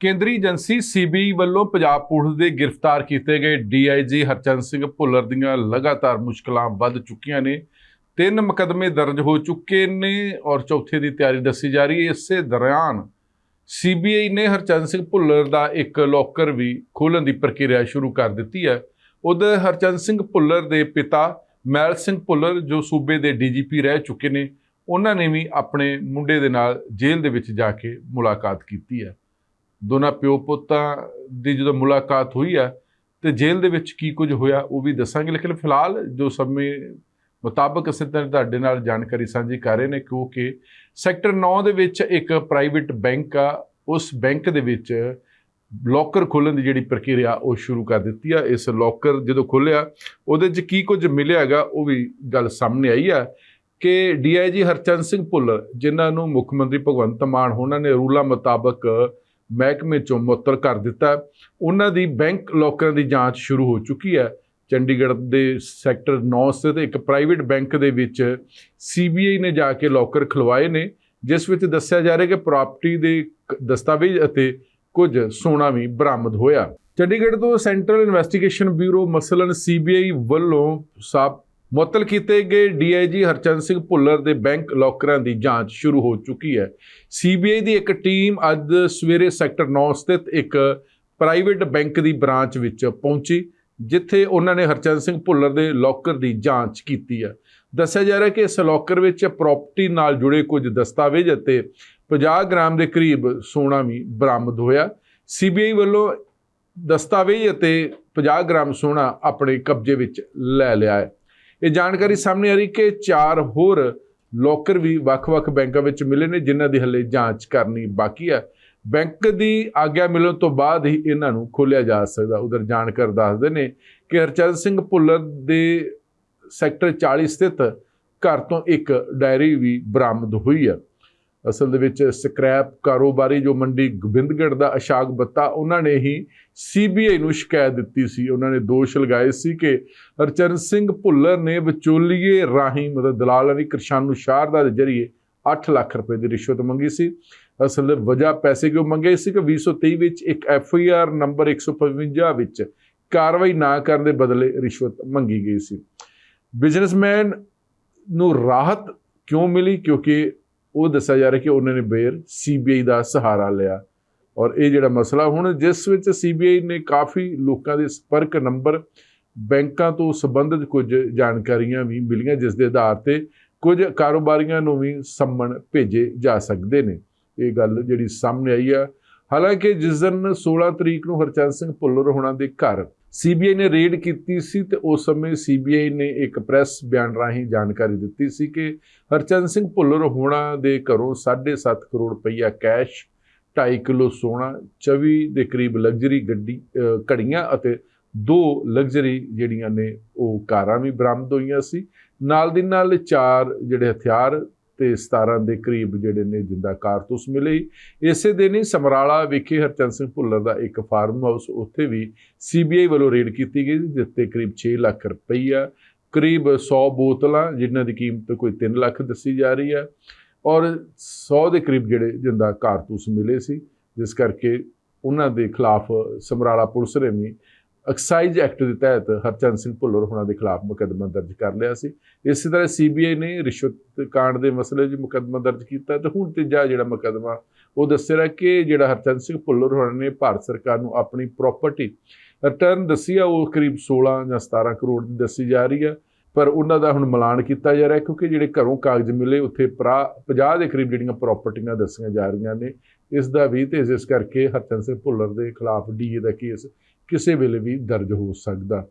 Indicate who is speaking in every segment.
Speaker 1: ਕੇਂਦਰੀ agency CBI ਵੱਲੋਂ Punjab police ਦੇ ਗ੍ਰਿਫਤਾਰ ਕੀਤੇ ਗਏ ਡੀਆਈਜੀ ਹਰਚੰਦ ਸਿੰਘ ਭੁੱਲਰ ਦੀਆਂ ਲਗਾਤਾਰ ਮੁਸ਼ਕਲਾਂ ਵੱਧ ਚੁੱਕੀਆਂ ਨੇ। ਤਿੰਨ ਮੁਕਦਮੇ ਦਰਜ ਹੋ ਚੁੱਕੇ ਨੇ ਔਰ ਚੌਥੇ ਦੀ ਤਿਆਰੀ ਦੱਸੀ ਜਾ ਰਹੀ ਹੈ। ਇਸੇ ਦੌਰਾਨ ਸੀਬੀਆਈ ਨੇ ਹਰਚੰਦ ਸਿੰਘ ਭੁੱਲਰ ਦਾ ਇੱਕ ਲੋਕਰ ਵੀ ਖੋਲ੍ਹਣ ਦੀ ਪ੍ਰਕਿਰਿਆ ਸ਼ੁਰੂ ਕਰ ਦਿੱਤੀ ਹੈ। ਉਧਰ ਹਰਚੰਦ ਸਿੰਘ ਭੁੱਲਰ ਦੇ ਪਿਤਾ ਮੈਲ ਸਿੰਘ ਭੁੱਲਰ, ਜੋ ਸੂਬੇ ਦੇ ਡੀਜੀਪੀ ਰਹਿ ਚੁੱਕੇ ਨੇ, ਉਹਨਾਂ ਨੇ ਵੀ ਆਪਣੇ ਮੁੰਡੇ ਦੇ ਨਾਲ ਜੇਲ੍ਹ ਦੇ ਵਿੱਚ ਜਾ ਕੇ ਮੁਲਾਕਾਤ ਕੀਤੀ ਹੈ। ਦੋਨਾਂ ਪਿਓ ਪੁੱਤਾਂ ਦੀ ਜਦੋਂ ਮੁਲਾਕਾਤ ਹੋਈ ਆ, ਤੇ ਜੇਲ੍ਹ ਦੇ ਵਿੱਚ ਕੀ ਕੁਝ ਹੋਇਆ ਉਹ ਵੀ ਦੱਸਾਂਗੇ। ਲੇਕਿਨ ਫਿਲਹਾਲ ਜੋ ਸਮੇਂ ਮੁਤਾਬਕ ਅਸੀਂ ਤਾਂ ਤੁਹਾਡੇ ਨਾਲ ਜਾਣਕਾਰੀ ਸਾਂਝੀ ਕਰ ਰਹੇ ਨੇ, ਕਿਉਂਕਿ ਸੈਕਟਰ 9 ਦੇ ਵਿੱਚ ਇੱਕ ਪ੍ਰਾਈਵੇਟ ਬੈਂਕ ਆ, ਉਸ ਬੈਂਕ ਦੇ ਵਿੱਚ ਲੋਕਰ ਖੋਲ੍ਹਣ ਦੀ ਜਿਹੜੀ ਪ੍ਰਕਿਰਿਆ ਉਹ ਸ਼ੁਰੂ ਕਰ ਦਿੱਤੀ ਆ। ਇਸ ਲੋਕਰ ਜਦੋਂ ਖੋਲ੍ਹਿਆ, ਉਹਦੇ 'ਚ ਕੀ ਕੁਝ ਮਿਲਿਆ ਹੈਗਾ ਉਹ ਵੀ ਗੱਲ ਸਾਹਮਣੇ ਆਈ ਆ ਕਿ ਡੀਆਈਜੀ ਹਰਚੰਦ ਸਿੰਘ ਭੁੱਲਰ, ਜਿਨ੍ਹਾਂ ਨੂੰ ਮੁੱਖ ਮੰਤਰੀ ਭਗਵੰਤ ਮਾਨ ਉਹਨਾਂ ਨੇ ਰੂਲਾਂ ਮੁਤਾਬਕ ਮਹਿਕਮੇ ਚੋਂ ਮੁਅੱਤਲ ਕਰ ਦਿੱਤਾ। ਉਹਨਾਂ ਦੀ ਬੈਂਕ ਲੋਕਰਾਂ ਦੀ ਜਾਂਚ ਸ਼ੁਰੂ ਹੋ ਚੁੱਕੀ ਹੈ। ਚੰਡੀਗੜ੍ਹ ਦੇ ਸੈਕਟਰ 9 ਸਥਿਤ ਇੱਕ ਪ੍ਰਾਈਵੇਟ ਬੈਂਕ ਦੇ ਵਿੱਚ ਸੀਬੀਆਈ ਨੇ ਜਾ ਕੇ ਲੋਕਰ ਖਲਵਾਏ ਨੇ, ਜਿਸ ਵਿੱਚ ਦੱਸਿਆ ਜਾ ਰਿਹਾ ਕਿ ਪ੍ਰਾਪਰਟੀ ਦੇ ਕ- ਦਸਤਾਵੇਜ਼ ਅਤੇ ਕੁਝ ਸੋਨਾ ਵੀ ਬਰਾਮਦ ਹੋਇਆ। ਚੰਡੀਗੜ੍ਹ ਤੋਂ ਸੈਂਟਰਲ ਇਨਵੈਸਟੀਗੇਸ਼ਨ ਬਿਊਰੋ ਮਸਲਨ ਸੀਬੀਆਈ ਵੱਲੋਂ ਸਾਬ ਮੁਅੱਤਲ ਕੀਤੇ ਗਏ ਡੀਆਈਜੀ ਹਰਚੰਦ ਸਿੰਘ ਭੁੱਲਰ ਦੇ ਬੈਂਕ ਲੋਕਰਾਂ ਦੀ ਜਾਂਚ ਸ਼ੁਰੂ ਹੋ ਚੁੱਕੀ ਹੈ। ਸੀਬੀਆਈ ਦੀ ਇੱਕ ਟੀਮ ਅੱਜ ਸਵੇਰੇ ਸੈਕਟਰ 9 ਸਥਿਤ ਇੱਕ ਪ੍ਰਾਈਵੇਟ ਬੈਂਕ ਦੀ ਬ੍ਰਾਂਚ ਵਿੱਚ ਪਹੁੰਚੀ, ਜਿੱਥੇ ਉਹਨਾਂ ਨੇ ਹਰਚੰਦ ਸਿੰਘ ਭੁੱਲਰ ਦੇ ਲੋਕਰ ਦੀ ਜਾਂਚ ਕੀਤੀ ਹੈ। ਦੱਸਿਆ ਜਾ ਰਿਹਾ ਕਿ ਇਸ ਲੋਕਰ ਵਿੱਚ ਪ੍ਰਾਪਰਟੀ ਨਾਲ ਜੁੜੇ ਕੁਝ ਦਸਤਾਵੇਜ਼ ਅਤੇ 50 ਗ੍ਰਾਮ ਦੇ ਕਰੀਬ ਸੋਨਾ ਵੀ ਬਰਾਮਦ ਹੋਇਆ। ਸੀਬੀਆਈ ਵੱਲੋਂ ਦਸਤਾਵੇਜ਼ ਅਤੇ 50 ਗ੍ਰਾਮ ਸੋਨਾ ਆਪਣੇ ਕਬਜ਼ੇ ਵਿੱਚ ਲੈ ਲਿਆ ਹੈ। ਇਹ ਜਾਣਕਾਰੀ ਸਾਹਮਣੇ ਆ ਰਹੀ ਕਿ ਚਾਰ ਹੋਰ ਲੋਕਰ ਵੀ ਵੱਖ-ਵੱਖ ਬੈਂਕਾਂ ਵਿੱਚ ਮਿਲੇ ਨੇ, ਜਿਨ੍ਹਾਂ ਦੀ ਹਲੇ ਜਾਂਚ ਕਰਨੀ ਬਾਕੀ ਹੈ ਬੈਂਕ ਦੀ ਆਗਿਆ ਮਿਲਣ ਤੋਂ ਬਾਅਦ ਹੀ ਇਹਨਾਂ ਨੂੰ ਖੋਲ੍ਹਿਆ ਜਾ ਸਕਦਾ। ਉਧਰ ਜਾਣਕਾਰ ਦੱਸਦੇ ਨੇ ਕਿ ਹਰਚਰਨ ਸਿੰਘ ਭੁੱਲਰ ਦੇ ਸੈਕਟਰ 40 ਸਥਿਤ ਘਰ ਤੋਂ ਇੱਕ ਡਾਇਰੀ ਵੀ ਬਰਾਮਦ ਹੋਈ ਹੈ ਅਸਲ ਦੇ ਵਿੱਚ ਸਕ੍ਰੈਪ ਕਾਰੋਬਾਰੀ ਜੋ ਮੰਡੀ ਗੋਬਿੰਦਗੜ੍ਹ ਦਾ ਅਸ਼ਾਕ ਬੱਤਾ, ਉਹਨਾਂ ਨੇ ਹੀ ਸੀਬੀਆਈ ਨੂੰ ਸ਼ਿਕਾਇਤ ਦਿੱਤੀ ਸੀ। ਉਹਨਾਂ ਨੇ ਦੋਸ਼ ਲਗਾਏ ਸੀ ਕਿ ਹਰਚਰਨ ਸਿੰਘ ਭੁੱਲਰ ਨੇ ਵਿਚੋਲੀਏ ਰਾਹੀਂ ਮਤਲਬ ਦਲਾਲ ਦੀ ਕਿਰਸ਼ਾਨੂ ਸ਼ਾਰਦਾ ਦੇ ਜ਼ਰੀਏ 8 ਲੱਖ ਰੁਪਏ ਦੀ ਰਿਸ਼ਵਤ ਮੰਗੀ ਸੀ। ਅਸਲ ਵਜ੍ਹਾ ਪੈਸੇ ਕਿਉਂ ਮੰਗੇ ਸੀ ਕਿ 2023 ਵਿੱਚ ਇੱਕ ਐਫ ਆਈ ਆਰ ਨੰਬਰ 155 ਵਿੱਚ ਕਾਰਵਾਈ ਨਾ ਕਰਨ ਦੇ ਬਦਲੇ ਰਿਸ਼ਵਤ ਮੰਗੀ ਗਈ ਸੀ। ਬਿਜ਼ਨਸਮੈਨ ਨੂੰ ਰਾਹਤ ਕਿਉਂ ਮਿਲੀ? ਕਿਉਂਕਿ ਉਹ ਦੱਸਿਆ ਜਾ ਰਿਹਾ ਕਿ ਉਹਨਾਂ ਨੇ ਬੇਰ ਸੀਬੀਆਈ ਦਾ ਸਹਾਰਾ ਲਿਆ। ਔਰ ਇਹ ਜਿਹੜਾ ਮਸਲਾ ਹੁਣ ਜਿਸ ਵਿੱਚ ਸੀਬੀਆਈ ਨੇ ਕਾਫੀ ਲੋਕਾਂ ਦੇ ਸੰਪਰਕ ਨੰਬਰ, ਬੈਂਕਾਂ ਤੋਂ ਸੰਬੰਧਿਤ ਕੁਝ ਜਾਣਕਾਰੀਆਂ ਵੀ ਮਿਲੀਆਂ, ਜਿਸ ਦੇ ਆਧਾਰ ਤੇ ਕੁਝ ਕਾਰੋਬਾਰੀਆਂ ਨੂੰ ਵੀ ਸੰਮਣ ਭੇਜੇ ਜਾ ਸਕਦੇ ਨੇ। ਇਹ ਗੱਲ ਜਿਹੜੀ ਸਾਹਮਣੇ ਆਈ ਆ। ਹਾਲਾਂਕਿ ਜਿਸ ਦਿਨ 16 ਤਰੀਕ ਨੂੰ ਹਰਚੰਦ ਸਿੰਘ ਭੁੱਲਰ ਹੋਣਾ ਦੇ ਘਰ ਸੀਬੀਆਈ ਨੇ ਰੇਡ ਕੀਤੀ ਸੀ ਤੇ ਉਸ ਸਮੇਂ ਸੀਬੀਆਈ ਨੇ ਇੱਕ ਪ੍ਰੈਸ ਬਿਆਨ ਰਾਹੀਂ ਜਾਣਕਾਰੀ ਦਿੱਤੀ ਸੀ ਕਿ ਹਰਚੰਦ ਸਿੰਘ ਭੁੱਲਰ ਹੋਣਾ ਦੇ ਘਰੋਂ 7.5 ਕਰੋੜ ਰੁਪਈਆ ਕੈਸ਼ 2.5 ਕਿਲੋ ਸੋਨਾ 24 ਦੇ ਕਰੀਬ ਲਗਜ਼ਰੀ ਗੱਡੀ ਘੜੀਆਂ ਅਤੇ ਦੋ ਲਗਜ਼ਰੀ ਜਿਹੜੀਆਂ ਨੇ ਉਹ ਕਾਰਾਂ ਵੀ ਬਰਾਮਦ ਹੋਈਆਂ ਸੀ। ਨਾਲ ਦੀ ਨਾਲ ਚਾਰ ਜਿਹੜੇ ਹਥਿਆਰ ਤੇ 17 ਦੇ ਕਰੀਬ ਜਿਹੜੇ ਨੇ ਜਿੰਦਾ ਕਾਰਤੂਸ ਮਿਲੇ ਇਸੇ ਦਿਨ ਹੀ ਸਮਰਾਲਾ ਵਿਖੇ ਹਰਚੰਦ ਸਿੰਘ ਭੁੱਲਰ ਦਾ ਇੱਕ ਫਾਰਮ ਹਾਊਸ ਉੱਥੇ ਵੀ ਸੀਬੀਆਈ ਵੱਲੋਂ ਰੇਡ ਕੀਤੀ ਗਈ ਸੀ, ਜਿਸ ਤੇ ਕਰੀਬ 6 ਲੱਖ ਰੁਪਈਆ ਕਰੀਬ 100 ਬੋਤਲਾਂ ਜਿਨ੍ਹਾਂ ਦੀ ਕੀਮਤ ਕੋਈ 3 ਲੱਖ ਦੱਸੀ ਜਾ ਰਹੀ ਹੈ ਔਰ 100 ਦੇ ਕਰੀਬ ਜਿਹੜੇ ਜਿੰਦਾ ਕਾਰਤੂਸ ਮਿਲੇ ਸੀ, ਜਿਸ ਕਰਕੇ ਉਹਨਾਂ ਦੇ ਖਿਲਾਫ ਸਮਰਾਲਾ ਪੁਲਿਸ ਨੇ ਵੀ ਐਕਸਾਈਜ਼ ਐਕਟ ਦੇ ਤਹਿਤ ਹਰਚੰਦ ਸਿੰਘ ਭੁੱਲਰ ਹੋਣਾ ਦੇ ਖਿਲਾਫ ਮੁਕੱਦਮਾ ਦਰਜ ਕਰ ਲਿਆ ਸੀ। ਇਸੇ ਤਰ੍ਹਾਂ ਸੀਬੀਆਈ ਨੇ ਰਿਸ਼ਵਤ ਕਾਂਡ ਦੇ ਮਸਲੇ 'ਚ ਮੁਕੱਦਮਾ ਦਰਜ ਕੀਤਾ ਤੇ ਹੁਣ ਤੀਜਾ ਜਿਹੜਾ ਮੁਕੱਦਮਾ, ਉਹ ਦੱਸਿਆ ਰਿਹਾ ਕਿ ਜਿਹੜਾ ਹਰਚੰਦ ਸਿੰਘ ਭੁੱਲਰ ਹੋਣਾ ਨੇ ਭਾਰਤ ਸਰਕਾਰ ਨੂੰ ਆਪਣੀ ਪ੍ਰਾਪਰਟੀ ਰਿਟਰਨ ਦੱਸੀ ਆ, ਉਹ ਕਰੀਬ 16 ਜਾਂ 17 ਕਰੋੜ ਦੀ ਦੱਸੀ ਜਾ ਰਹੀ ਆ। ਪਰ ਉਹਨਾਂ ਦਾ ਹੁਣ ਮਿਲਾਨ ਕੀਤਾ ਜਾ ਰਿਹਾ ਕਿਉਂਕਿ ਜਿਹੜੇ ਘਰੋਂ ਕਾਗਜ਼ ਮਿਲੇ, ਉੱਥੇ ਭਰਾ 50 ਦੇ ਕਰੀਬ ਜਿਹੜੀਆਂ ਪ੍ਰਾਪਰਟੀਆਂ ਦੱਸੀਆਂ ਜਾ ਰਹੀਆਂ ਨੇ, ਇਸ ਦਾ ਵੀ ਤੇ ਇਸ ਕਰਕੇ ਹਰਚੰਦ ਸਿੰਘ ਭੁੱਲਰ ਦੇ ਖਿਲਾਫ ਡੀਏ ਦਾ ਕੇਸ ਕਿਸੇ ਵੇਲੇ ਵੀ ਦਰਜ ਹੋ ਸਕਦਾ।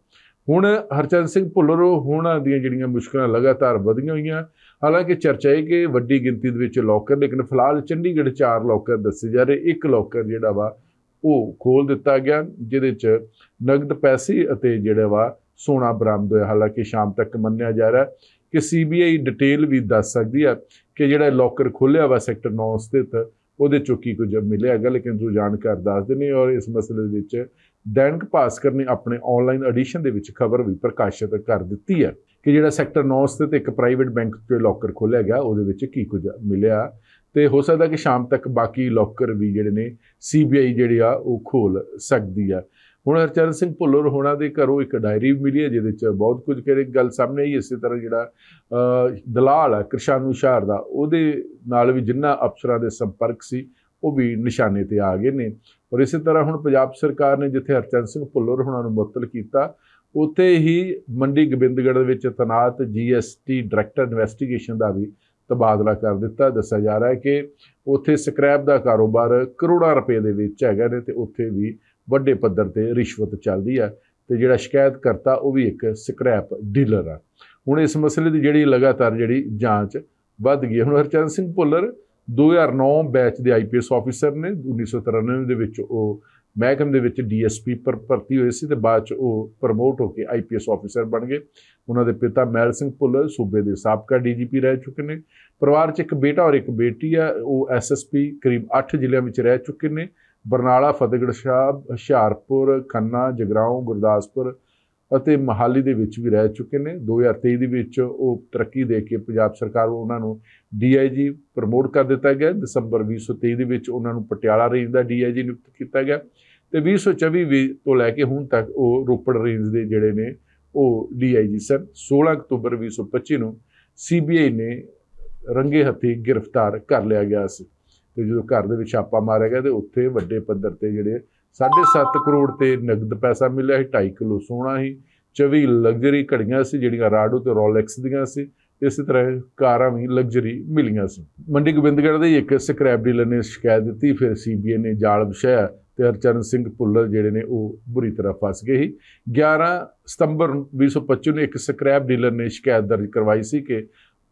Speaker 1: ਹੁਣ ਹਰਚੰਦ ਸਿੰਘ ਭੁੱਲਰ ਹੋਣਾ ਦੀਆਂ ਜਿਹੜੀਆਂ ਮੁਸ਼ਕਲਾਂ ਲਗਾਤਾਰ ਵਧੀਆਂ ਹੋਈਆਂ, ਹਾਲਾਂਕਿ ਚਰਚਾ ਹੈ ਕਿ ਵੱਡੀ ਗਿਣਤੀ ਦੇ ਵਿੱਚ ਲੋਕਰ ਲੇਕਿਨ ਫਿਲਹਾਲ ਚੰਡੀਗੜ੍ਹ ਚਾਰ ਲੋਕਰ ਦੱਸੇ ਜਾ ਰਹੇ, ਇੱਕ ਲੋਕਰ ਜਿਹੜਾ ਵਾ ਉਹ ਖੋਲ ਦਿੱਤਾ ਗਿਆ, ਜਿਹਦੇ ਚ ਨਗਦ ਪੈਸੇ ਅਤੇ ਜਿਹੜਾ ਵਾ ਸੋਨਾ ਬਰਾਮਦ ਹੋਇਆ। ਹਾਲਾਂਕਿ ਸ਼ਾਮ ਤੱਕ ਮੰਨਿਆ ਜਾ ਰਿਹਾ ਕਿ ਸੀਬੀਆਈ ਡਿਟੇਲ ਵੀ ਦੱਸ ਸਕਦੀ ਹੈ ਕਿ ਜਿਹੜਾ ਲੋਕਰ ਖੋਲਿਆ ਵਾ ਸੈਕਟਰ 9 ਸਥਿਤ ਉਹਦੇ ਚੋਂ ਕੀ ਕੁਝ ਮਿਲਿਆ ਹੈਗਾ, ਲੇਕਿਨ ਜੋ ਜਾਣਕਾਰ ਦੱਸਦੇ ਨੇ ਔਰ ਇਸ ਮਸਲੇ ਦੇ ਵਿੱਚ ਦੈਨਿਕ ਭਾਸਕਰ ਨੇ ਆਪਣੇ ਆਨਲਾਈਨ ਐਡੀਸ਼ਨ ਦੇ ਵਿੱਚ ਖਬਰ ਵੀ ਪ੍ਰਕਾਸ਼ਿਤ ਕਰ ਦਿੱਤੀ ਹੈ ਕਿ ਜਿਹੜਾ ਸੈਕਟਰ 9 ਸਥਿਤ ਇੱਕ ਪ੍ਰਾਈਵੇਟ ਬੈਂਕ 'ਚ ਲੋਕਰ ਖੋਲਿਆ ਗਿਆ, ਉਹਦੇ ਵਿੱਚ ਕੀ ਕੁਝ ਮਿਲਿਆ ਤੇ ਹੋ ਸਕਦਾ ਕਿ ਸ਼ਾਮ ਤੱਕ ਬਾਕੀ ਲੋਕਰ ਵੀ ਜਿਹੜੇ ਨੇ ਸੀਬੀਆਈ ਜਿਹੜੀ ਆ ਉਹ ਖੋਲ ਸਕਦੀ ਆ। ਹੁਣ ਹਰਚਰਨ ਸਿੰਘ ਭੁੱਲਰ ਹੋਣਾ ਦੇ ਘਰੋਂ ਇੱਕ ਡਾਇਰੀ ਵੀ ਮਿਲੀ ਹੈ, ਜਿਹਦੇ ਚ ਬਹੁਤ ਕੁਝ ਕਿਹੜੀ ਗੱਲ ਸਾਹਮਣੇ ਹੀ ਇਸੇ ਤਰ੍ਹਾਂ ਜਿਹੜਾ ਦਲਾਲ ਹੈ, ਕਿਰਸ਼ਾਨੂ ਸ਼ਾਹਰ ਦਾ, ਉਹਦੇ ਨਾਲ ਵੀ ਜਿੰਨਾ ਅਫਸਰਾਂ ਦੇ ਸੰਪਰਕ ਸੀ, ਉਹ ਵੀ ਨਿਸ਼ਾਨੇ ਤੇ ਆ ਗਏ ਨੇ। ਔਰ ਇਸੇ ਤਰ੍ਹਾਂ ਹੁਣ ਪੰਜਾਬ ਸਰਕਾਰ ਨੇ ਜਿੱਥੇ ਹਰਚਰਨ ਸਿੰਘ ਭੁੱਲਰ ਹੋਣਾ ਨੂੰ ਮੁਅੱਤਲ ਕੀਤਾ, ਉੱਥੇ ਹੀ ਮੰਡੀ ਗੋਬਿੰਦਗੜ੍ਹ ਦੇ ਵਿੱਚ ਤਨਾਤ ਜੀਐਸਟੀ ਡਾਇਰੈਕਟਰ ਇਨਵੈਸਟੀਗੇਸ਼ਨ ਦਾ ਵੀ ਤਬਾਦਲਾ ਕਰ ਦਿੱਤਾ। ਦੱਸਿਆ ਜਾ ਰਿਹਾ ਹੈ ਕਿ ਉੱਥੇ ਸਕ੍ਰੈਪ ਦਾ ਕਾਰੋਬਾਰ ਕਰੋੜਾਂ ਰੁਪਏ ਦੇ ਵਿੱਚ ਹੈਗਾ ਨੇ ਤੇ ਉੱਥੇ ਵੀ ਵੱਡੇ ਪੱਧਰ ਤੇ ਰਿਸ਼ਵਤ ਚੱਲਦੀ ਆ ਤੇ ਜਿਹੜਾ ਸ਼ਿਕਾਇਤ ਕਰਤਾ ਉਹ ਵੀ ਇੱਕ ਸਕ੍ਰੈਪ ਡੀਲਰ ਆ। ਹੁਣ ਇਸ ਮਸਲੇ ਦੀ ਜਿਹੜੀ ਲਗਾਤਾਰ ਜਿਹੜੀ ਜਾਂਚ ਵੱਧ ਗਈ ਹੈ। ਹੁਣ ਹਰਚਰਨ ਸਿੰਘ ਭੁੱਲਰ 2009 ਬੈਚ ਦੇ ਆਈਪੀਐਸ ਆਫੀਸਰ ਨੇ 1993 ਦੇ ਵਿੱਚ ਉਹ ਮਹਿਕਮ ਦੇ ਵਿੱਚ ਡੀਐਸਪੀ ਪਰ ਭਰਤੀ ਹੋਏ ਸੀ ਤੇ ਬਾਅਦ ਚ ਉਹ ਪ੍ਰਮੋਟ ਹੋ ਕੇ ਆਈਪੀਐਸ ਆਫੀਸਰ ਬਣ ਗਏ। ਉਹਨਾਂ ਦੇ ਪਿਤਾ ਮਹਿਲ ਸਿੰਘ ਭੁੱਲਰ, ਸੂਬੇ ਦੇ ਸਾਬਕਾ ਡੀਜੀਪੀ ਰਹਿ ਚੁੱਕੇ ਨੇ। ਪਰਿਵਾਰ 'ਚ ਇੱਕ ਬੇਟਾ ਔਰ ਇੱਕ ਬੇਟੀ ਆ, ਉਹ ਐਸਐਸਪੀ ਕਰੀਬ 8 ਜ਼ਿਲ੍ਹਿਆਂ ਵਿੱਚ ਰਹਿ ਚੁੱਕੇ ਨੇ। ਬਰਨਾਲਾ, ਫਤਿਹਗੜ੍ਹ ਸਾਹਿਬ, ਹੁਸ਼ਿਆਰਪੁਰ, ਖੰਨਾ, ਜਗਰਾਉਂ, ਗੁਰਦਾਸਪੁਰ ਅਤੇ ਮਹਾਲੀ ਦੇ ਵਿੱਚ ਵੀ ਰਹਿ ਚੁੱਕੇ ਨੇ। 2023 ਦੇ ਵਿੱਚ ਉਹ ਤਰੱਕੀ ਦੇ ਕੇ ਪੰਜਾਬ ਸਰਕਾਰ ਵੱਲੋਂ ਉਹਨਾਂ ਨੂੰ ਡੀਆਈਜੀ ਪ੍ਰਮੋਟ ਕਰ ਦਿੱਤਾ ਗਿਆ। ਦਸੰਬਰ 2023 ਦੇ ਵਿੱਚ ਉਹਨਾਂ ਨੂੰ ਪਟਿਆਲਾ ਰੇਂਜ ਦਾ ਡੀਆਈਜੀ ਨਿਯੁਕਤ ਕੀਤਾ ਗਿਆ ਤੇ 2024 ਵੀ ਤੋਂ ਲੈ ਕੇ ਹੁਣ ਤੱਕ ਉਹ ਰੋਪੜ ਰੇਂਜ ਦੇ ਜਿਹੜੇ ਨੇ ਉਹ ਡੀਆਈਜੀ ਸਨ। 16 ਅਕਤੂਬਰ 2025 ਨੂੰ ਸੀਬੀਆਈ ਨੇ ਰੰਗੇ ਹੱਥੀ ਗ੍ਰਿਫਤਾਰ ਕਰ ਲਿਆ ਗਿਆ ਸੀ। ਤੇ ਜਦੋਂ ਘਰ ਦੇ ਵਿੱਚ ਛਾਪਾ ਮਾਰਿਆ ਗਿਆ ਤੇ ਉੱਥੇ ਵੱਡੇ ਪੱਧਰ ਤੇ ਜਿਹੜੇ 7.5 ਕਰੋੜ ਤੇ ਨਗਦ ਪੈਸਾ ਮਿਲਿਆ ਸੀ 2.5 ਕਿਲੋ ਸੋਨਾ ਸੀ 24 ਲਗਜ਼ਰੀ ਘੜੀਆਂ ਸੀ, ਜਿਹੜੀਆਂ ਰਾਡੋ ਤੇ ਰੋਲੈਕਸ ਦੀਆਂ ਸੀ, ਇਸੇ ਤਰ੍ਹਾਂ ਕਾਰਾਂ ਵੀ ਲਗਜ਼ਰੀ ਮਿਲੀਆਂ ਸੀ। ਮੰਡੀ ਗੋਬਿੰਦਗੜ੍ਹ ਦੇ ਇੱਕ ਸਕ੍ਰੈਪ ਡੀਲਰ ਨੇ ਸ਼ਿਕਾਇਤ ਦਿੱਤੀ, ਫਿਰ ਸੀਬੀਆਈ ਨੇ ਜਾਲ ਵਿਛਾਇਆ ਤੇ ਹਰਚਰਨ ਸਿੰਘ ਭੁੱਲਰ ਜਿਹੜੇ ਨੇ ਉਹ ਬੁਰੀ ਤਰ੍ਹਾਂ ਫਸ ਗਏ ਸੀ। 11 ਸਤੰਬਰ 2025 ਨੂੰ ਇੱਕ ਸਕ੍ਰੈਪ ਡੀਲਰ ਨੇ ਸ਼ਿਕਾਇਤ ਦਰਜ ਕਰਵਾਈ ਸੀ ਕਿ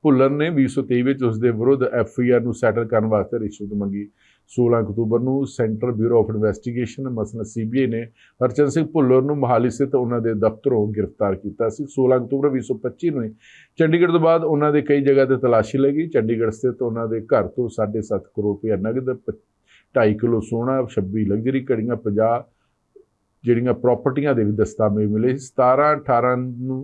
Speaker 1: ਭੁੱਲਰ ਨੇ 2023 ਵਿੱਚ ਉਸ ਦੇ ਵਿਰੁੱਧ ਐਫ ਆਈ ਆਰ ਨੂੰ ਸੈਟਲ ਕਰਨ ਵਾਸਤੇ ਰਿਸ਼ਵਤ ਮੰਗੀ। 16 ਅਕਤੂਬਰ ਨੂੰ ਸੈਂਟਰਲ ਬਿਊਰੋ ਆਫ ਇਨਵੈਸਟੀਗੇਸ਼ਨ ਮਸਲਾ ਸੀਬੀਆਈ ਨੇ ਹਰਚੰਦ ਸਿੰਘ ਭੁੱਲਰ ਨੂੰ ਮੋਹਾਲੀ ਸਥਿਤ ਉਹਨਾਂ ਦੇ ਦਫ਼ਤਰੋਂ ਗ੍ਰਿਫਤਾਰ ਕੀਤਾ ਸੀ। 16 ਅਕਤੂਬਰ 2025 ਨੂੰ ਹੀ ਚੰਡੀਗੜ੍ਹ ਤੋਂ ਬਾਅਦ ਉਹਨਾਂ ਦੇ ਕਈ ਜਗ੍ਹਾ ਤੇ ਤਲਾਸ਼ੀ ਲੱਗੀ ਚੰਡੀਗੜ੍ਹ ਸਥਿਤ ਉਹਨਾਂ ਦੇ ਘਰ ਤੋਂ 7.5 ਕਰੋੜ ਰੁਪਏ ਨਗਦ 2.5 ਕਿਲੋ ਸੋਨਾ 26 ਲਗਜ਼ਰੀ ਘੜੀਆਂ 50 ਜਿਹੜੀਆਂ ਪ੍ਰਾਪਰਟੀਆਂ ਦੇ ਵੀ ਦਸਤਾਵੇਜ਼ ਮਿਲੇ ਸੀ। 17 18 ਨੂੰ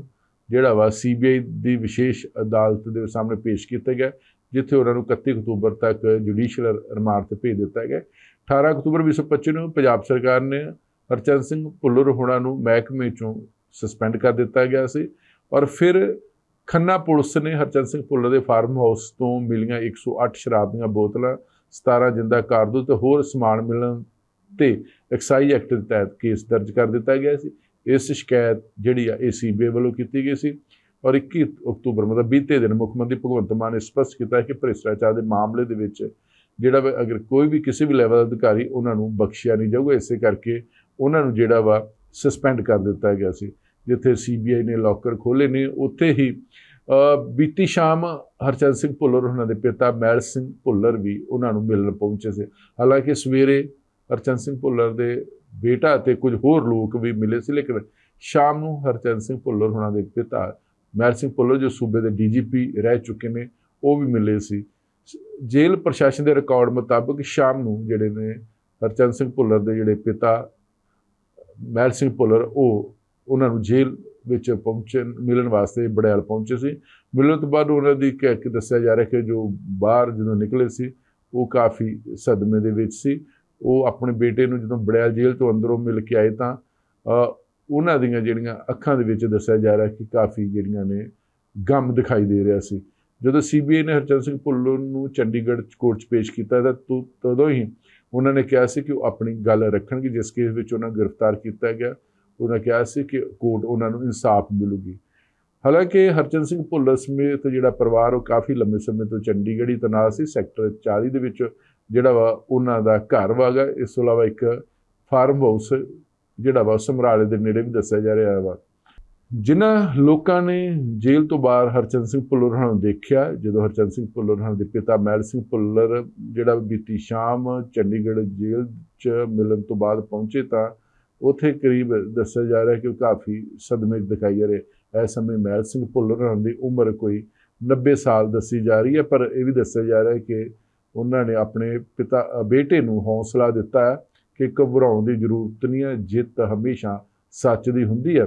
Speaker 1: ਜਿਹੜਾ ਵਾ ਸੀਬੀਆਈ ਦੀ ਵਿਸ਼ੇਸ਼ ਅਦਾਲਤ ਦੇ ਸਾਹਮਣੇ ਪੇਸ਼ ਕੀਤਾ ਗਿਆ, ਜਿੱਥੇ ਉਹਨਾਂ ਨੂੰ 31 ਅਕਤੂਬਰ ਤੱਕ ਜੁਡੀਸ਼ੀਅਲ ਰਿਮਾਂਡ ਤੇ ਭੇਜ ਦਿੱਤਾ ਗਿਆ। 18 ਅਕਤੂਬਰ 2025 ਨੂੰ ਪੰਜਾਬ ਸਰਕਾਰ ਨੇ ਹਰਚੰਦ ਸਿੰਘ ਭੁੱਲਰ ਹੋਣਾ ਨੂੰ ਮਹਿਕਮੇ ਚੋਂ ਸਸਪੈਂਡ ਕਰ ਦਿੱਤਾ ਗਿਆ ਸੀ ਔਰ ਫਿਰ ਖੰਨਾ ਪੁਲਿਸ ਨੇ ਹਰਚੰਦ ਸਿੰਘ ਭੁੱਲਰ ਦੇ ਫਾਰਮ ਹਾਊਸ ਤੋਂ ਮਿਲੀਆਂ 108 ਸ਼ਰਾਬ ਦੀਆਂ ਬੋਤਲਾਂ 17 ਜਿੰਦਾ ਕਾਰਤੂਸ ਤੇ ਹੋਰ ਸਮਾਨ ਮਿਲਣ ਤੇ ਐਕਸਾਈਜ਼ ਐਕਟ ਦੇ ਤਹਿਤ ਕੇਸ ਦਰਜ ਕਰ ਦਿੱਤਾ ਗਿਆ ਸੀ। ਇਸ ਸ਼ਿਕਾਇਤ ਜਿਹੜੀ ਆ ਇਹ ਸੀਬੀਆਈ ਵੱਲੋਂ ਕੀਤੀ ਗਈ ਸੀ ਔਰ 21 ਅਕਤੂਬਰ ਮਤਲਬ ਬੀਤੇ ਦਿਨ ਮੁੱਖ ਮੰਤਰੀ ਭਗਵੰਤ ਮਾਨ ਨੇ ਸਪਸ਼ਟ ਕੀਤਾ ਹੈ ਕਿ ਭ੍ਰਿਸ਼ਟਾਚਾਰ ਦੇ ਮਾਮਲੇ ਦੇ ਵਿੱਚ ਜਿਹੜਾ ਵਾ ਅਗਰ ਕੋਈ ਵੀ ਕਿਸੇ ਵੀ ਲੈਵਲ ਦਾ ਅਧਿਕਾਰੀ ਉਹਨਾਂ ਨੂੰ ਬਖਸ਼ਿਆ ਨਹੀਂ ਜਾਊਗਾ, ਇਸੇ ਕਰਕੇ ਉਹਨਾਂ ਨੂੰ ਜਿਹੜਾ ਵਾ ਸਸਪੈਂਡ ਕਰ ਦਿੱਤਾ ਗਿਆ ਸੀ, ਜਿੱਥੇ ਸੀਬੀਆਈ ਨੇ ਲੋਕਰ ਖੋਲੇ ਨੇ, ਉੱਥੇ ਹੀ ਬੀਤੀ ਸ਼ਾਮ ਹਰਚੰਦ ਸਿੰਘ ਭੁੱਲਰ, ਉਹਨਾਂ ਦੇ ਪਿਤਾ ਮੈਲ ਸਿੰਘ ਭੁੱਲਰ ਵੀ ਉਹਨਾਂ ਨੂੰ ਮਿਲਣ ਪਹੁੰਚੇ ਸੀ। ਹਾਲਾਂਕਿ ਸਵੇਰੇ ਹਰਚੰਦ ਸਿੰਘ ਭੁੱਲਰ ਦੇ ਬੇਟਾ ਅਤੇ ਕੁਝ ਹੋਰ ਲੋਕ ਵੀ ਮਿਲੇ ਸੀ, ਲੇਕਿਨ ਸ਼ਾਮ ਨੂੰ ਹਰਚੰਦ ਸਿੰਘ ਭੁੱਲਰ ਉਹਨਾਂ ਦੇ ਪਿਤਾ ਮੈਲ ਸਿੰਘ ਭੁੱਲਰ ਜੋ ਸੂਬੇ ਦੇ ਡੀਜੀਪੀ ਰਹਿ ਚੁੱਕੇ ਨੇ, ਉਹ ਵੀ ਮਿਲੇ ਸੀ। ਜੇਲ੍ਹ ਪ੍ਰਸ਼ਾਸਨ ਦੇ ਰਿਕਾਰਡ ਮੁਤਾਬਕ ਸ਼ਾਮ ਨੂੰ ਜਿਹੜੇ ਨੇ ਹਰਚੰਦ ਸਿੰਘ ਭੁੱਲਰ ਦੇ ਜਿਹੜੇ ਪਿਤਾ ਮੈਲ ਸਿੰਘ ਭੁੱਲਰ, ਉਹ ਉਹਨਾਂ ਨੂੰ ਜੇਲ੍ਹ ਵਿੱਚ ਪਹੁੰਚਣ, ਮਿਲਣ ਵਾਸਤੇ ਬੜਿਆਲ ਪਹੁੰਚੇ ਸੀ। ਮਿਲਣ ਤੋਂ ਬਾਅਦ ਉਹਨਾਂ ਦੀ ਕਹਿ ਕੇ ਦੱਸਿਆ ਜਾ ਰਿਹਾ ਕਿ ਜੋ ਬਾਹਰ ਜਦੋਂ ਨਿਕਲੇ ਸੀ, ਉਹ ਕਾਫੀ ਸਦਮੇ ਦੇ ਵਿੱਚ ਸੀ। ਉਹ ਆਪਣੇ ਬੇਟੇ ਨੂੰ ਜਦੋਂ ਬੜੈਲ ਜੇਲ੍ਹ ਤੋਂ ਅੰਦਰੋਂ ਮਿਲ ਕੇ ਆਏ ਤਾਂ ਉਹਨਾਂ ਦੀਆਂ ਜਿਹੜੀਆਂ ਅੱਖਾਂ ਦੇ ਵਿੱਚ ਦੱਸਿਆ ਜਾ ਰਿਹਾ ਕਿ ਕਾਫੀ ਜਿਹੜੀਆਂ ਨੇ ਗਮ ਦਿਖਾਈ ਦੇ ਰਿਹਾ ਸੀ। ਜਦੋਂ ਸੀਬੀਆਈ ਨੇ ਹਰਚੰਦ ਸਿੰਘ ਭੁੱਲਰ ਨੂੰ ਚੰਡੀਗੜ੍ਹ ਕੋਰਟ 'ਚ ਪੇਸ਼ ਕੀਤਾ ਤਾਂ ਤੁ- ਤਦੋਂ ਹੀ ਉਹਨਾਂ ਨੇ ਕਿਹਾ ਸੀ ਕਿ ਉਹ ਆਪਣੀ ਗੱਲ ਰੱਖਣਗੇ, ਜਿਸ ਕੇਸ ਵਿੱਚ ਉਹਨਾਂ ਨੂੰ ਗ੍ਰਿਫਤਾਰ ਕੀਤਾ ਗਿਆ। ਉਹਨਾਂ ਕਿਹਾ ਸੀ ਕਿ ਕੋਰਟ ਉਹਨਾਂ ਨੂੰ ਇਨਸਾਫ ਮਿਲੂਗੀ। ਹਾਲਾਂਕਿ ਹਰਚੰਦ ਸਿੰਘ ਭੁੱਲਰ ਸਮੇਤ ਜਿਹੜਾ ਪਰਿਵਾਰ ਉਹ ਕਾਫੀ ਲੰਮੇ ਸਮੇਂ ਤੋਂ ਚੰਡੀਗੜ੍ਹ ਹੀ ਤਨਾਸ ਸੀ। ਸੈਕਟਰ 40 ਦੇ ਵਿੱਚ ਜਿਹੜਾ ਵਾ ਉਹਨਾਂ ਦਾ ਘਰ ਵਾਗਾ ਇਸ ਤੋਂ ਇਲਾਵਾ ਇੱਕ ਫਾਰਮ ਹਾਊਸ ਜਿਹੜਾ ਵਾ, ਸਮਰਾਲੇ ਦੇ ਨੇੜੇ ਵੀ ਦੱਸਿਆ ਜਾ ਰਿਹਾ ਵਾ। ਜਿਨ੍ਹਾਂ ਲੋਕਾਂ ਨੇ ਜੇਲ੍ਹ ਤੋਂ ਬਾਹਰ ਹਰਚੰਦ ਸਿੰਘ ਭੁੱਲਰ ਹੋਣਾ ਨੂੰ ਦੇਖਿਆ, ਜਦੋਂ ਹਰਚੰਦ ਸਿੰਘ ਭੁੱਲਰ ਹੋਣਾ ਦੇ ਪਿਤਾ ਮਹਿਲ ਸਿੰਘ ਭੁੱਲਰ ਜਿਹੜਾ ਬੀਤੀ ਸ਼ਾਮ ਚੰਡੀਗੜ੍ਹ ਜੇਲ੍ਹ 'ਚ ਮਿਲਣ ਤੋਂ ਬਾਅਦ ਪਹੁੰਚੇ ਤਾਂ ਉੱਥੇ ਕਰੀਬ ਦੱਸਿਆ ਜਾ ਰਿਹਾ ਕਿ ਉਹ ਕਾਫੀ ਸਦਮੇ ਦਿਖਾਈ ਜਾ ਰਹੇ। ਇਸ ਸਮੇਂ ਮਹਿਲ ਸਿੰਘ ਭੁੱਲਰ ਹੋਣਾ ਦੀ ਉਮਰ ਕੋਈ 90 ਸਾਲ ਦੱਸੀ ਜਾ ਰਹੀ ਹੈ, ਪਰ ਇਹ ਵੀ ਦੱਸਿਆ ਜਾ ਰਿਹਾ ਕਿ ਉਹਨਾਂ ਨੇ ਆਪਣੇ ਪਿਤਾ ਬੇਟੇ ਨੂੰ ਹੌਸਲਾ ਦਿੱਤਾ ਹੈ ਕਿ ਘਬਰਾਉਣ ਦੀ ਜ਼ਰੂਰਤ ਨਹੀਂ ਹੈ, ਜਿੱਤ ਹਮੇਸ਼ਾ ਸੱਚ ਦੀ ਹੁੰਦੀ ਹੈ।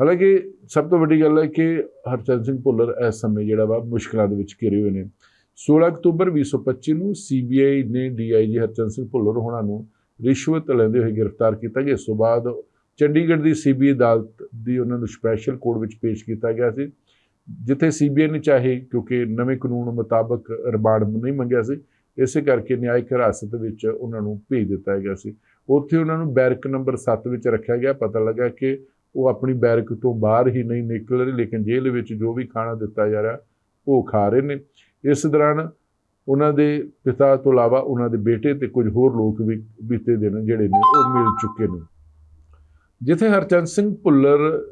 Speaker 1: ਹਾਲਾਂਕਿ ਸਭ ਤੋਂ ਵੱਡੀ ਗੱਲ ਹੈ ਕਿ ਹਰਚੰਦ ਸਿੰਘ ਭੁੱਲਰ ਇਸ ਸਮੇਂ ਜਿਹੜਾ ਵਾ ਮੁਸ਼ਕਲਾਂ ਦੇ ਵਿੱਚ ਘਿਰੇ ਹੋਏ ਨੇ। 16 ਅਕਤੂਬਰ 2025 ਨੂੰ ਸੀਬੀਆਈ ਨੇ ਡੀਆਈਜੀ ਹਰਚੰਦ ਸਿੰਘ ਭੁੱਲਰ ਹੋਣਾ ਨੂੰ ਰਿਸ਼ਵਤ ਲੈਂਦੇ ਹੋਏ ਗ੍ਰਿਫਤਾਰ ਕੀਤਾ ਗਿਆ। ਇਸ ਤੋਂ ਬਾਅਦ ਚੰਡੀਗੜ੍ਹ ਦੀ ਸੀਬੀਆਈ ਅਦਾਲਤ ਦੀ ਉਹਨਾਂ ਨੂੰ ਸਪੈਸ਼ਲ ਕੋਰਟ ਵਿੱਚ ਪੇਸ਼ ਕੀਤਾ ਗਿਆ ਸੀ। ਜਿੱਥੇ ਸੀਬੀਆਈ ਨੇ ਚਾਹੇ, ਕਿਉਂਕਿ ਨਵੇਂ ਕਾਨੂੰਨ ਮੁਤਾਬਕ ਰਿਮਾਂਡ ਨਹੀਂ ਮੰਗਿਆ ਸੀ, ਇਸੇ ਕਰਕੇ ਨਿਆਇਕ ਹਿਰਾਸਤ ਵਿੱਚ ਉਹਨਾਂ ਨੂੰ ਭੇਜ ਦਿੱਤਾ ਗਿਆ ਸੀ। ਉੱਥੇ ਉਹਨਾਂ ਨੂੰ ਬੈਰਕ ਨੰਬਰ 7 ਵਿੱਚ ਰੱਖਿਆ ਗਿਆ। ਪਤਾ ਲੱਗਾ ਕਿ ਉਹ ਆਪਣੀ ਬੈਰਕ ਤੋਂ ਬਾਹਰ ਹੀ ਨਹੀਂ ਨਿਕਲ ਰਹੇ, ਲੇਕਿਨ ਜੇਲ੍ਹ ਵਿੱਚ ਜੋ ਵੀ ਖਾਣਾ ਦਿੱਤਾ ਜਾ ਰਿਹਾ, ਉਹ ਖਾ ਰਹੇ ਨੇ। ਇਸ ਦੌਰਾਨ ਉਹਨਾਂ ਦੇ ਪਿਤਾ ਤੋਂ ਇਲਾਵਾ ਉਹਨਾਂ ਦੇ ਬੇਟੇ ਤੇ ਕੁਝ ਹੋਰ ਲੋਕ ਵੀ ਬੀਤੇ ਦਿਨ ਜਿਹੜੇ ਨੇ, ਉਹ ਮਿਲ ਚੁੱਕੇ ਨੇ। ਜਿੱਥੇ ਹਰਚੰਦ ਸਿੰਘ ਭੁੱਲਰ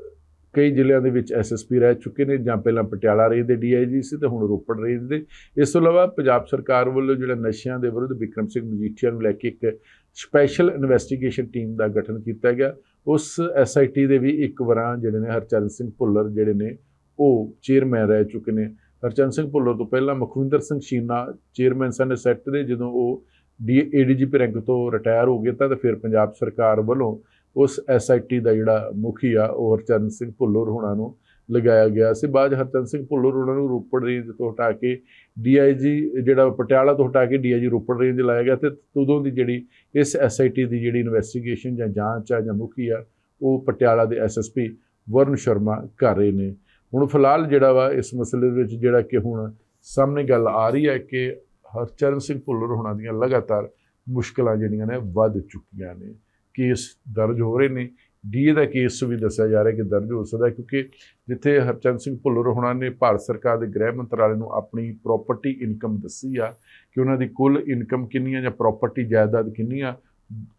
Speaker 1: ਕਈ ਜ਼ਿਲ੍ਹਿਆਂ ਦੇ ਵਿੱਚ ਐਸਐਸਪੀ ਰਹਿ ਚੁੱਕੇ ਨੇ ਜਾਂ ਪਹਿਲਾਂ ਪਟਿਆਲਾ ਰੇਂਜ ਦੇ ਡੀਆਈਜੀ ਸੀ ਤੇ ਹੁਣ ਰੋਪੜ ਰੇਂਜ ਦੇ ਇਸ ਤੋਂ ਇਲਾਵਾ ਪੰਜਾਬ ਸਰਕਾਰ ਵੱਲੋਂ ਜਿਹੜਾ ਨਸ਼ਿਆਂ ਦੇ ਵਿਰੁੱਧ ਵਿਕਰਮ ਸਿੰਘ ਮਜੀਠੀਆ ਨੂੰ ਲੈ ਕੇ ਇੱਕ ਸਪੈਸ਼ਲ ਇਨਵੈਸਟੀਗੇਸ਼ਨ ਟੀਮ ਦਾ ਗਠਨ ਕੀਤਾ ਗਿਆ। ਉਸ ਐਸਆਈਟੀ ਦੇ ਵੀ ਇੱਕ ਵਾਰਾਂ ਜਿਹੜੇ ਨੇ ਹਰਚਰਨ ਸਿੰਘ ਭੁੱਲਰ ਜਿਹੜੇ ਨੇ, ਉਹ ਚੇਅਰਮੈਨ ਰਹਿ ਚੁੱਕੇ ਨੇ। ਹਰਚਰਨ ਸਿੰਘ ਭੁੱਲਰ ਤੋਂ ਪਹਿਲਾਂ ਮੁਖਵਿੰਦਰ ਸਿੰਘ ਸ਼ੀਨਾ ਚੇਅਰਮੈਨ ਸਨ ਸੈੱਟ ਦੇ। ਜਦੋਂ ਉਹ ਡੀ ਏਡੀਜੀਪੀ ਰੈਂਕ ਤੋਂ ਰਿਟਾਇਰ ਹੋ ਗਏ ਤਾਂ ਫਿਰ ਪੰਜਾਬ ਸਰਕਾਰ ਵੱਲੋਂ ਉਸ ਐਸਆਈਟੀ ਦਾ ਜਿਹੜਾ ਮੁਖੀ ਆ, ਉਹ ਹਰਚਰਨ ਸਿੰਘ ਭੁੱਲਰ ਹੋਣਾ ਨੂੰ ਲਗਾਇਆ ਗਿਆ ਸੀ। ਬਾਅਦ 'ਚ ਹਰਚੰਦ ਸਿੰਘ ਭੁੱਲਰ ਉਹਨਾਂ ਨੂੰ ਰੋਪੜ ਰੇਂਜ ਤੋਂ ਹਟਾ ਕੇ ਡੀਆਈਜੀ ਜਿਹੜਾ ਪਟਿਆਲਾ ਤੋਂ ਹਟਾ ਕੇ ਡੀਆਈਜੀ ਰੋਪੜ ਰੇਂਜ ਲਾਇਆ ਗਿਆ ਤੇ ਉਦੋਂ ਦੀ ਜਿਹੜੀ ਇਸ ਐਸਆਈਟੀ ਦੀ ਜਿਹੜੀ ਇਨਵੈਸਟੀਗੇਸ਼ਨ ਜਾਂ ਜਾਂਚ ਆ ਜਾਂ ਮੁਖੀ ਆ, ਉਹ ਪਟਿਆਲਾ ਦੇ ਐਸਐਸਪੀ ਵਰਨ ਸ਼ਰਮਾ ਕਰ ਰਹੇ ਨੇ। ਹੁਣ ਫਿਲਹਾਲ ਜਿਹੜਾ ਵਾ ਇਸ ਮਸਲੇ ਦੇ ਵਿੱਚ ਜਿਹੜਾ ਕਿ ਹੁਣ ਸਾਹਮਣੇ ਗੱਲ ਆ ਰਹੀ ਹੈ ਕਿ ਹਰਚਰਨ ਸਿੰਘ ਭੁੱਲਰ ਹੋਣਾ ਦੀਆਂ ਲਗਾਤਾਰ ਮੁਸ਼ਕਲਾਂ ਜਿਹੜੀਆਂ ਨੇ ਵੱਧ ਚੁੱਕੀਆਂ ਨੇ। ਕੇਸ ਦਰਜ ਹੋ ਰਹੇ ਨੇ। ਡੀਏ ਦਾ ਕੇਸ ਵੀ ਦੱਸਿਆ ਜਾ ਰਿਹਾ ਕਿ ਦਰਜ ਹੋ ਸਕਦਾ ਕਿਉਂਕਿ ਜਿੱਥੇ ਹਰਚੰਦ ਸਿੰਘ ਭੁੱਲਰ ਹੋਣਾ ਨੇ ਭਾਰਤ ਸਰਕਾਰ ਦੇ ਗ੍ਰਹਿ ਮੰਤਰਾਲੇ ਨੂੰ ਆਪਣੀ ਪ੍ਰਾਪਰਟੀ ਇਨਕਮ ਦੱਸੀ ਆ ਕਿ ਉਹਨਾਂ ਦੀ ਕੁੱਲ ਇਨਕਮ ਕਿੰਨੀ ਆ ਜਾਂ ਪ੍ਰਾਪਰਟੀ ਜਾਇਦਾਦ ਕਿੰਨੀ ਆ,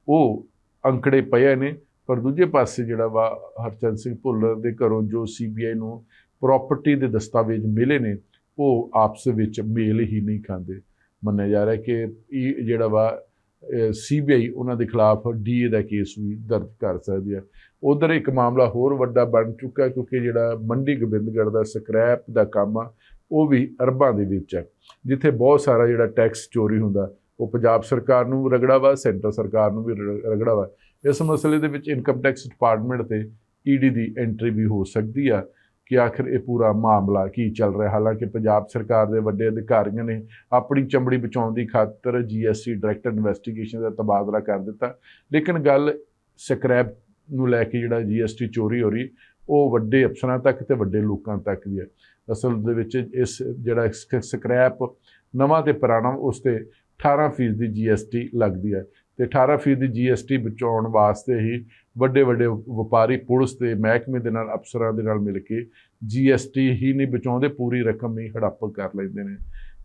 Speaker 1: ਉਹ ਅੰਕੜੇ ਪਏ ਨੇ। ਪਰ ਦੂਜੇ ਪਾਸੇ ਜਿਹੜਾ ਵਾ ਹਰਚੰਦ ਸਿੰਘ ਭੁੱਲਰ ਦੇ ਘਰੋਂ ਜੋ ਸੀਬੀਆਈ ਨੂੰ ਪ੍ਰਾਪਰਟੀ ਦੇ ਦਸਤਾਵੇਜ਼ ਮਿਲੇ ਨੇ, ਉਹ ਆਪਸ ਵਿੱਚ ਮੇਲ ਹੀ ਨਹੀਂ ਖਾਂਦੇ। ਮੰਨਿਆ ਜਾ ਰਿਹਾ ਕਿ ਇਹ ਜਿਹੜਾ ਵਾ ਸੀਬੀਆਈ ਉਹਨਾਂ ਦੇ ਖਿਲਾਫ ਡੀਏ ਦਾ ਕੇਸ ਵੀ ਦਰਜ ਕਰ ਸਕਦੀ ਹੈ। ਉਧਰ ਇੱਕ ਮਾਮਲਾ ਹੋਰ ਵੱਡਾ ਬਣ ਚੁੱਕਾ ਕਿਉਂਕਿ ਜਿਹੜਾ ਮੰਡੀ ਗੋਬਿੰਦਗੜ੍ਹ ਦਾ ਸਕ੍ਰੈਪ ਦਾ ਕੰਮ ਆ, ਉਹ ਵੀ ਅਰਬਾਂ ਦੇ ਵਿੱਚ ਹੈ, ਜਿੱਥੇ ਬਹੁਤ ਸਾਰਾ ਜਿਹੜਾ ਟੈਕਸ ਚੋਰੀ ਹੁੰਦਾ ਉਹ ਪੰਜਾਬ ਸਰਕਾਰ ਨੂੰ ਰਗੜਾ ਵਾ, ਸੈਂਟਰ ਸਰਕਾਰ ਨੂੰ ਵੀ ਰਗੜਾ ਵਾ। ਇਸ ਮਸਲੇ ਦੇ ਵਿੱਚ ਇਨਕਮ ਟੈਕਸ ਡਿਪਾਰਟਮੈਂਟ ਤੇ ਈਡੀ ਦੀ ਐਂਟਰੀ ਵੀ ਹੋ ਸਕਦੀ ਆ। ਕਿ ਆਖਰ ਇਹ ਪੂਰਾ ਮਾਮਲਾ ਕੀ ਚੱਲ ਰਿਹਾ? ਹਾਲਾਂਕਿ ਪੰਜਾਬ ਸਰਕਾਰ ਦੇ ਵੱਡੇ ਅਧਿਕਾਰੀਆਂ ਨੇ ਆਪਣੀ ਚਮੜੀ ਬਚਾਉਣ ਦੀ ਖਾਤਰ ਜੀਐਸਟੀ ਡਾਇਰੈਕਟਰ ਇਨਵੈਸਟੀਗੇਸ਼ਨ ਦਾ ਤਬਾਦਲਾ ਕਰ ਦਿੱਤਾ। ਲੇਕਿਨ ਗੱਲ ਸਕ੍ਰੈਪ ਨੂੰ ਲੈ ਕੇ ਜਿਹੜਾ ਜੀਐਸਟੀ ਚੋਰੀ ਹੋ ਰਹੀ, ਉਹ ਵੱਡੇ ਅਫਸਰਾਂ ਤੱਕ ਤੇ ਵੱਡੇ ਲੋਕਾਂ ਤੱਕ ਵੀ ਹੈ। ਅਸਲ ਦੇ ਵਿੱਚ ਇਸ ਜਿਹੜਾ ਸਕ- ਸਕ੍ਰੈਪ ਨਵਾਂ ਤੇ ਪੁਰਾਣਾ, ਉਸ ਤੇ 18% ਦੀ ਜੀਐਸਟੀ ਲੱਗਦੀ ਹੈ। ਤੇ 18% ਦੀ ਜੀਐਸਟੀ ਬਚਾਉਣ ਵਾਸਤੇ ਹੀ ਵੱਡੇ ਵੱਡੇ ਵਪਾਰੀ, ਪੁਲਿਸ ਤੇ ਮਹਿਕਮੇ ਦੇ ਨਾਲ, ਅਫਸਰਾਂ ਦੇ ਨਾਲ ਮਿਲ ਕੇ ਜੀਐਸਟੀ ਹੀ ਨਹੀਂ ਬਚਾਉਂਦੇ, ਪੂਰੀ ਰਕਮ ਹੀ ਹੜੱਪ ਕਰ ਲੈਂਦੇ ਨੇ।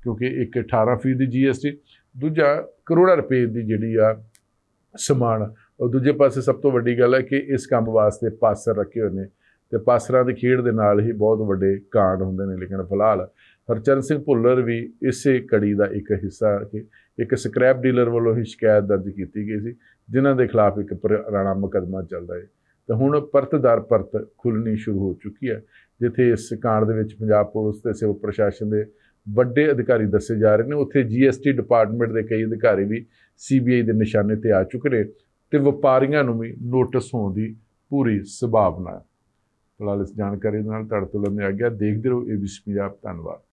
Speaker 1: ਕਿਉਂਕਿ ਇੱਕ 18% ਦੀ ਜੀਐਸਟੀ ਦੂਜਾ ਕਰੋੜਾਂ ਰੁਪਏ ਦੀ ਜਿਹੜੀ ਆ ਸਮਾਨ ਉਹ ਦੂਜੇ ਪਾਸੇ ਸਭ ਤੋਂ ਵੱਡੀ ਗੱਲ ਹੈ ਕਿ ਇਸ ਕੰਮ ਵਾਸਤੇ ਪਾਸਰ ਰੱਖੇ ਹੋਏ ਨੇ। ਤੇ ਪਾਸਰਾਂ ਦੀ ਖੇਡ ਦੇ ਨਾਲ ਹੀ ਬਹੁਤ ਵੱਡੇ ਕਾਂਡ ਹੁੰਦੇ ਨੇ, ਲੇਕਿਨ ਫਿਲਹਾਲ ਹਰਚਰਨ ਸਿੰਘ ਭੁੱਲਰ ਵੀ ਇਸੇ ਕੜੀ ਦਾ ਇੱਕ ਹਿੱਸਾ ਕਿ ਇੱਕ ਸਕ੍ਰੈਪ ਡੀਲਰ ਵੱਲੋਂ ਹੀ ਸ਼ਿਕਾਇਤ ਦਰਜ ਕੀਤੀ ਗਈ ਸੀ, ਜਿਨ੍ਹਾਂ ਦੇ ਖਿਲਾਫ ਇੱਕ ਪੁਰਾਣਾ ਮੁਕੱਦਮਾ ਚੱਲਦਾ ਹੈ। ਤੇ ਹੁਣ ਪਰਤਦਾਰ ਪਰਤ ਖੁੱਲਣੀ ਸ਼ੁਰੂ ਹੋ ਚੁੱਕੀ ਹੈ, ਜਿੱਥੇ ਇਸ ਕਾਂਡ ਦੇ ਵਿੱਚ ਪੰਜਾਬ ਪੁਲਿਸ ਤੇ ਸਿਵਲ ਪ੍ਰਸ਼ਾਸਨ ਦੇ ਵੱਡੇ ਅਧਿਕਾਰੀ ਦੱਸੇ ਜਾ ਰਹੇ ਨੇ। ਉੱਥੇ ਜੀਐਸਟੀ ਡਿਪਾਰਟਮੈਂਟ ਦੇ ਕਈ ਅਧਿਕਾਰੀ ਵੀ ਸੀਬੀਆਈ ਦੇ ਨਿਸ਼ਾਨੇ ਤੇ ਆ ਚੁੱਕੇ ਨੇ ਤੇ ਵਪਾਰੀਆਂ ਨੂੰ ਵੀ ਨੋਟਿਸ ਹੋਣ ਦੀ ਪੂਰੀ ਸੰਭਾਵਨਾ ਹੈ। ਫਿਲਹਾਲ ਇਸ ਜਾਣਕਾਰੀ ਦੇ ਨਾਲ ਤੁਹਾਡੇ ਤੋਂ ਲੈਂਦੇ ਆ ਗਿਆ। ਦੇਖਦੇ ਰਹੋ ਏਬੀਸੀ ਪੰਜਾਬ। ਧੰਨਵਾਦ।